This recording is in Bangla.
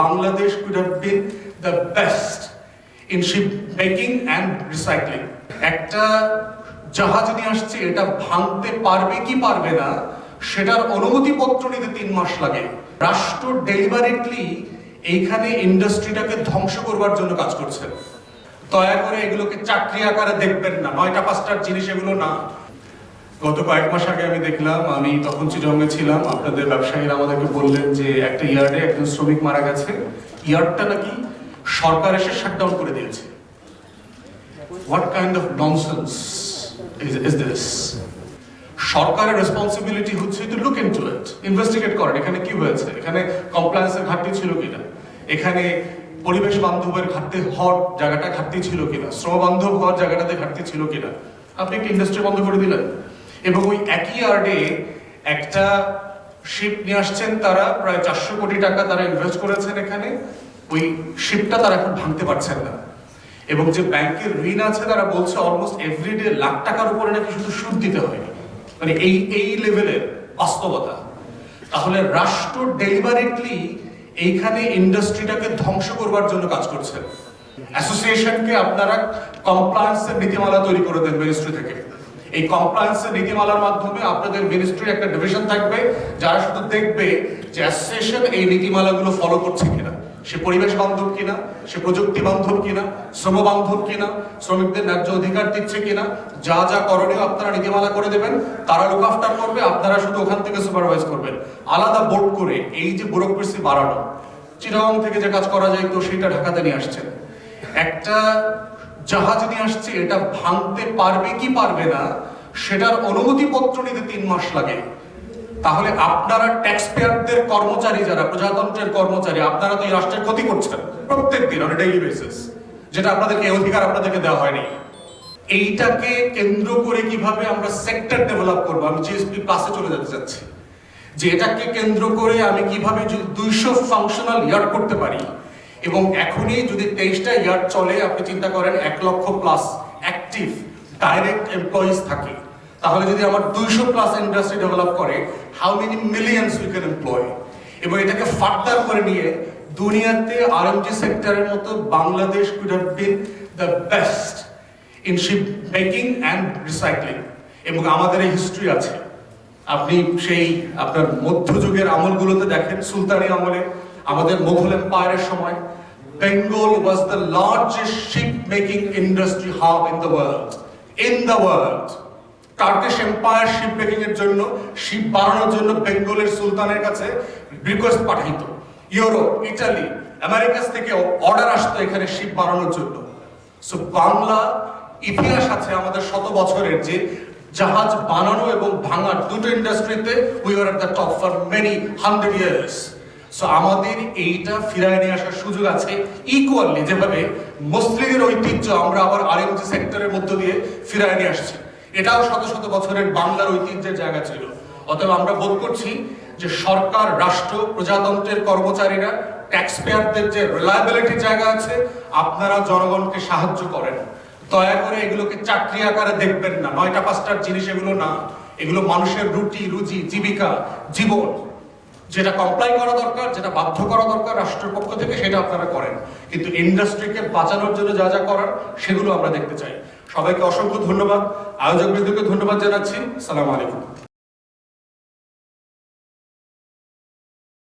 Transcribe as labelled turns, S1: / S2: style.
S1: Bangladesh could have been the best in ship making and recycling. একটা জাহাজ নিয়ে আসছে, এটা ভাঙতে পারবে কি পারবে না, সেটার অনুমতিপত্র নিতে তিন মাস লাগে। রাষ্ট্র ডেলিভারিটলি এইখানে ইন্ডাস্ট্রিটাকে ধ্বংস করবার জন্য কাজ করছে। দয়া করে এগুলোকে চাকরি আকারে দেখবেন না, নয়টা পাঁচটার জিনিস এগুলো না। গত কয়েক মাস আগে আমি দেখলাম, আমি তখন চিটঙ্গে ছিলাম, আপনাদের ব্যবসায়ীরা আমাদেরকে বললেন যে একটা ইয়ার্ডে একজন শ্রমিক মারা গেছে। ইয়ার্ডটা নাকি সরকার এসে শাটডাউন করে দিয়েছে। What kind of nonsense is this সরকারের রেসপন্সিবিলিটি হচ্ছে to look into it investigate করেন, এখানে কি হয়েছে? এখানে কমপ্লায়েন্সের ঘাটতি ছিল কিনা? এখানে পরিবেশ বান্ধবের ঘাটতি হওয়ার জায়গাটা ঘাটতি ছিল কিনা? শ্রম বান্ধব হওয়ার জায়গাটাতে ঘাটতি ছিল কিনা? আপনি একটা ইন্ডাস্ট্রি বন্ধ করে দিলেন? এবং ওই একই ইয়ার্ডে একটা শিপ নিয়ে আসছেন তারা, প্রায় চারশো কোটি টাকা তারা ইনভেস্ট করেছেন এখানে। ওই শিপটা তারা এখন ভাঙতে পারছেন না। এবং যে ব্যাংকের ঋণ আছে তারা বলছে অলমোস্ট এভরিডে লাখ টাকার উপরে নাকি শুধু সুদ দিতে হয়। মানে এই এই লেভেলের বাস্তবতা। তাহলে রাষ্ট্র ডেলিভারেটলি এইখানে ইন্ডাস্ট্রিটাকে ধ্বংস করবার জন্য কাজ করছে। অ্যাসোসিয়েশনকে আপনারা কমপ্লায়েন্সের নীতিমালা তৈরি করে দেন মিনিস্ট্রি থেকে। এই কমপ্লায়েন্সের নীতিমালার মাধ্যমে আপনাদের মিনিস্ট্রির একটা ডিভিশন থাকবে, যারা শুধু দেখবে যে অ্যাসোসিয়েশন এই নীতিমালাগুলো ফলো করছে কিনা। সে পরিবেশ বান্ধব কিনা, সে প্রযুক্তি বান্ধব কিনা, শ্রম বান্ধব কিনা, শ্রমিকদের ন্যায্য অধিকার দিচ্ছে কিনা, যা যা করণীয় আপনারা নীতিমালা করে দেবেন, তারা লুক আফটার করবে, আপনারা শুধু ওখান থেকে সুপারভাইজ করবেন। আলাদা বোর্ড করে এই যে ব্যুরোক্রেসি বাড়ানো চিটাগং থেকে যে কাজ করা যায়, তো সেটা ঢাকাতে নিয়ে আসছেন। একটা জাহাজ নিয়ে আসছে, এটা ভাঙতে পারবে কি পারবে না, সেটার অনুমতিপত্র নিতে তিন মাস লাগে। তাহলে আপনারা ট্যাক্স পেয়ারদের কর্মচারী যারা, প্রজাতন্ত্রের কর্মচারী, আপনারা তো এই রাষ্ট্রের ক্ষতি করছেন প্রত্যেক দিন অন ডেইলি বেসিস যেটা আপনাদেরকে অধিকার আপনাদেরকে দেওয়া হয়নি। এইটাকে কেন্দ্র করে কীভাবে আমরা সেক্টর ডেভেলপ করব? আমি জিএসপি প্লাসে চলে যেতে চাচ্ছি। যে এটাকে কেন্দ্র করে আমি কীভাবে দুইশো ফাংশনাল ইয়ার্ড করতে পারি এবং এখনই যদি তেইশটা ইয়ার্ড চলে, আপনি চিন্তা করেন এক লক্ষ প্লাস অ্যাক্টিভ ডাইরেক্ট এমপ্লয়িজ থাকে। তাহলে যদি আমার দুইশো প্লাস ইন্ডাস্ট্রি ডেভেলপ করে how many millions we can employ এবং এটাকে ফার্দার করে নিয়ে দুনিয়াতে আর আরএমজি সেক্টরের মতো Bangladesh could have been the best in ship making and recycling এবং আমাদের এই হিস্ট্রি আছে। আপনি সেই আপনার মধ্যযুগের আমলগুলোতে দেখেন, সুলতানি আমলে আমাদের মুঘল এম্পায়ারের সময় Bengal was the largest ship making industry hub in the world in the world Turkish empire ship making এর জন্য শিপ বানানোর জন্য বেঙ্গলের সুলতানের কাছে রিকোয়েস্ট পাঠাইত ইউরোপ ইটালি আমেরিকাস থেকে অর্ডার আসতো এখানে শিপ বানানোর জন্য। সো বাংলা ইতিহাস আছে আমাদের শত বছরের যে জাহাজ বানানো এবং ভাঙার দুটো ইন্ডাস্ট্রিতে we are at the top for many hundred years so আমাদের এইটা ফিরায় নিয়ে আসার সুযোগ আছে ইকুয়ালি যেভাবে মুসলিমের ঐতিহ্য আমরা আবার আরএমজি সেক্টরের মধ্য দিয়ে ফিরায় নিয়ে আসছি। এটাও শত শত বছরের বাংলার ঐতিহ্যের জায়গা ছিল। অতএব আমরা বোধ করছি যে সরকার, রাষ্ট্র, প্রজাতন্ত্রের কর্মচারীরা ট্যাক্স পেয়ারদের যে রিলায়েবিলিটির জায়গা আছে, আপনারা জনগণকে সাহায্য করেন। দয়া করে এগুলোকে চাকরি আকারে দেখবেন না। নয়টা পাঁচটার জিনিস এগুলো না। এগুলো মানুষের রুটি, রুজি, জীবিকা, জীবন। যেটা কমপ্লাই করা দরকার, যেটা বাধ্য করা দরকার রাষ্ট্রের পক্ষ থেকে, সেটা আপনারা করেন। কিন্তু ইন্ডাস্ট্রিকে বাঁচানোর জন্য যা যা করার, সেগুলো আমরা দেখতে চাই। সবাইকে অসংখ্য ধন্যবাদ। আয়োজক বৃন্দকে ধন্যবাদ জানাচ্ছি। সালাম আলাইকুম।